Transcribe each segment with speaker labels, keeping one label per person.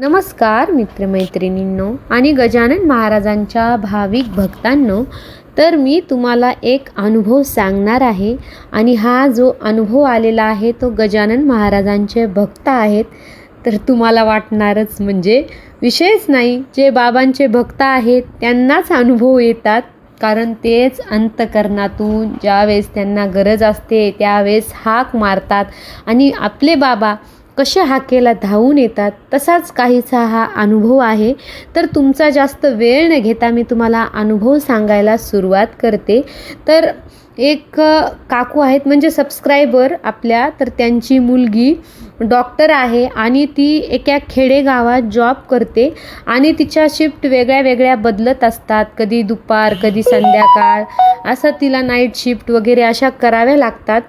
Speaker 1: नमस्कार मित्रमैत्रिणींनो आणि गजानन महाराजांच्या भाविक भक्तांनो तर मी तुम्हाला एक अनुभव सांगणार आहे आणि हा जो अनुभव आलेला आहे तो गजानन महाराजांचे भक्त आहेत. तर तुम्हाला वाटणारच म्हणजे विषयच नाही जे बाबांचे भक्त आहेत त्यांनाच अनुभव येतात. कारण तेच अंतकरणातून ज्यावेळेस त्यांना गरज असते त्यावेळेस हाक मारतात आणि आपले बाबा कशा हाकेला धावून येतात तसाच काहीसा हा अनुभव आहे. तर तुमचा जास्त वेळ न घेता मी तुम्हाला अनुभव सांगायला सुरुवात करते. तर एक काकू आहेत म्हणजे सबस्क्रायबर आपल्या तर त्यांची मुलगी डॉक्टर आहे आणि ती एका खेडेगावात जॉब करते आणि तिच्या शिफ्ट वेगळ्या वेगळ्या बदलत असतात. कधी दुपार कधी संध्याकाळ असं तिला नाईट शिफ्ट वगैरे अशा कराव्या लागतात.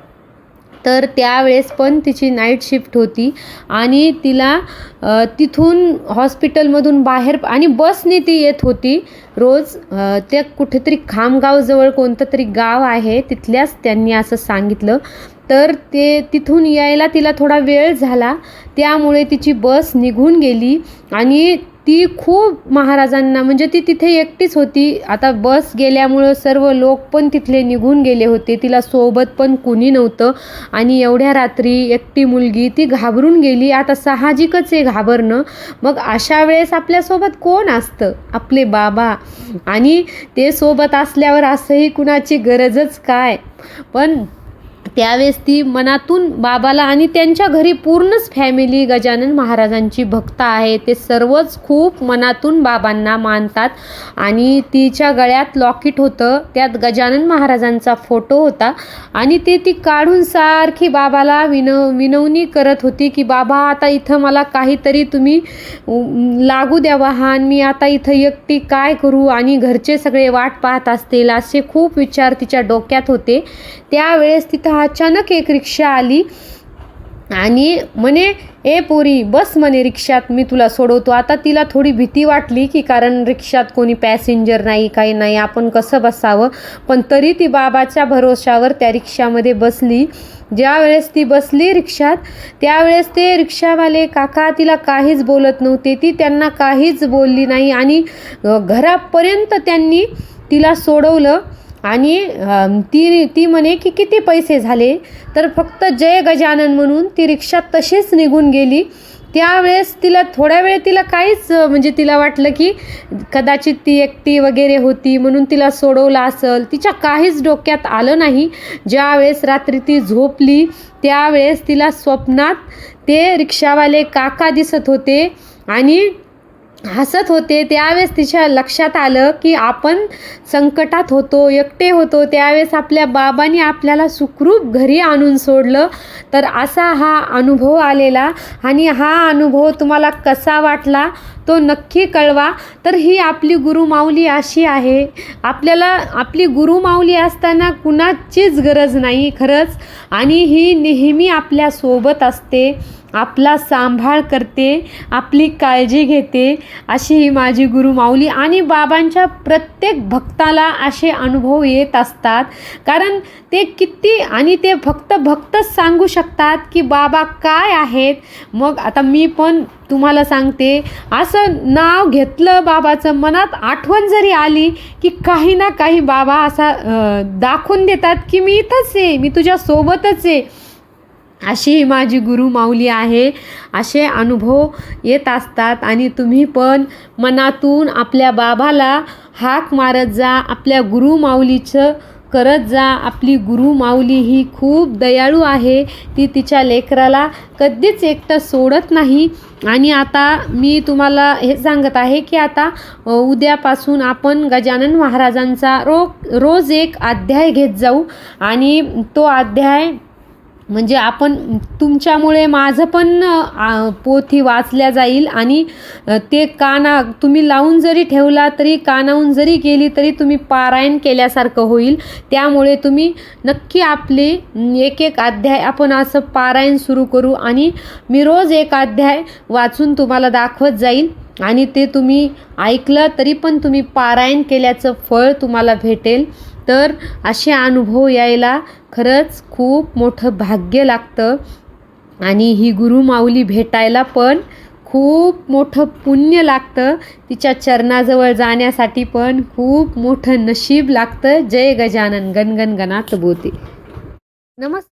Speaker 1: तर त्यावेळेस पण तिची नाईट शिफ्ट होती. आणि तिला तिथून हॉस्पिटलमधून बाहेर आणि बसने ती येत होती. रोज त्या ते कुठेतरी खामगावजवळ कोणतं तरी गाव आहे तिथल्याच त्यांनी असं सांगितलं. तर ते तिथून यायला तिला थोडा वेळ झाला. त्यामुळे तिची बस निघून गेली आणि ती खूप महाराजांना म्हणजे ती तिथे एकटीच होती. आता बस गेल्यामुळं सर्व लोक पण तिथले निघून गेले होते. तिला सोबत पण कुणी नव्हतं. आणि एवढ्या रात्री एकटी मुलगी ती घाबरून गेली. आता साहजिकच आहे घाबरणं. मग अशा वेळेस आपल्यासोबत कोण असतं? आपले बाबा. आणि ते सोबत असल्यावर असंही कुणाची गरजच काय? पण त्यावेळेस ती मनातून बाबाला आणि त्यांच्या घरी पूर्णच फॅमिली गजानन महाराजांची भक्त आहे. ते सर्वच खूप मनातून बाबांना मानतात. आणि तिच्या गळ्यात लॉकेट होतं. त्यात गजानन महाराजांचा फोटो होता. आणि ते ती काढून सारखी बाबाला विनव विनवणी करत होती की बाबा आता इथं मला काहीतरी तुम्ही लागू लागू हा आणि मी आता इथं एकटी काय करू? आणि घरचे सगळे वाट पाहत असतील. असे खूप विचार तिच्या डोक्यात होते. त्यावेळेस तिथं अचानक एक रिक्षा आली आणि म्हणे ए पोरी बस म्हणे रिक्षात मी तुला सोडवतो. आता तिला थोडी भीती वाटली की कारण रिक्षात कोणी पॅसेंजर नाही काही नाही आपण कसं बसावं? पण तरी ती बाबाच्या भरोशावर त्या रिक्षामध्ये बसली. ज्या वेळेस ती बसली रिक्षात त्यावेळेस ते रिक्षावाले काका तिला काहीच बोलत नव्हते. ती त्यांना काहीच बोलली नाही आणि घरापर्यंत त्यांनी तिला सोडवलं. आणि ती ती म्हणे की किती पैसे झाले? तर फक्त जय गजानन म्हणून ती रिक्षा तशीच निघून गेली. त्यावेळेस तिला थोड्या वेळ तिला काहीच म्हणजे तिला वाटलं की कदाचित ती एकटी वगैरे होती म्हणून तिला सोडवलं असेल. तिच्या काहीच डोक्यात आलं नाही. ज्यावेळेस रात्री ती झोपली त्यावेळेस तिला स्वप्नात ते रिक्षावाले काका दिसत होते आणि हसत होते. त्यावेळेस तिच्या लक्षात आलं की आपण संकटात होतो एकटे होतो. त्यावेळेस आपल्या बाबांनी आपल्याला सुखरूप घरी आणून सोडलं. तर असा हा अनुभव आलेला आणि हा अनुभव तुम्हाला कसा वाटला तो नक्की कळवा. तर ही आपली गुरुमाऊली अशी आहे. आपल्याला आपली गुरुमाऊली असताना कुणाचीच गरज नाही खरंच. आणि ही नेहमी आपल्यासोबत असते. आपला सांभाळ करते आपली काळजी घेते अशी ही माझी गुरु माऊली आणि बाबांच्या प्रत्येक भक्ताला असे अनुभव येत असतात. कारण ते किती आणि ते फक्त भक्तच सांगू शकतात की बाबा काय आहेत. मग आता मी पण तुम्हाला सांगते असं नाव घेतलं बाबाचं मनात आठवण जरी आली की काही ना काही बाबा असा दाखवून देतात की मी इथंच आहे मी तुझ्यासोबतच आहे. अशी ही माझी गुरु माऊली आहे. असे अनुभव येत असतात आणि तुम्ही पण मनातून आपल्या बाबाला हाक मारत जा आपल्या गुरु माऊलीचं करत जा. आपली गुरु माऊली ही खूप दयाळू आहे. ती तिच्या लेकराला कधीच एकटं सोडत नाही. आणि आता मी तुम्हाला हे सांगत आहे की आता उद्यापासून आपण गजानन महाराजांचा रो रोज एक अध्याय घेत जाऊ. आणि तो अध्याय म्हणजे आपण तुमच्यामुळे माझं पण पोथी वाचल्या जाईल आणि ते काना तुम्ही लावून जरी ठेवला तरी कानावून जरी गेली तरी तुम्ही पारायण केल्यासारखं होईल. त्यामुळे तुम्ही नक्की आपले एक एक अध्याय आपण असं पारायण सुरू करू आणि मी रोज एक अध्याय वाचून तुम्हाला दाखवत जाईल आणि ते तुम्ही ऐकलं तरी पण तुम्ही पारायण केल्याचं फळ तुम्हाला भेटेल. तर असे अनुभव यायला खरंच खूप मोठं भाग्य लागतं. आणि ही गुरुमाऊली भेटायला पण खूप मोठं पुण्य लागतं. तिच्या चरणाजवळ जाण्यासाठी पण खूप मोठं नशीब लागतं. जय गजानन गणगण गणात बोते. नमस्कार.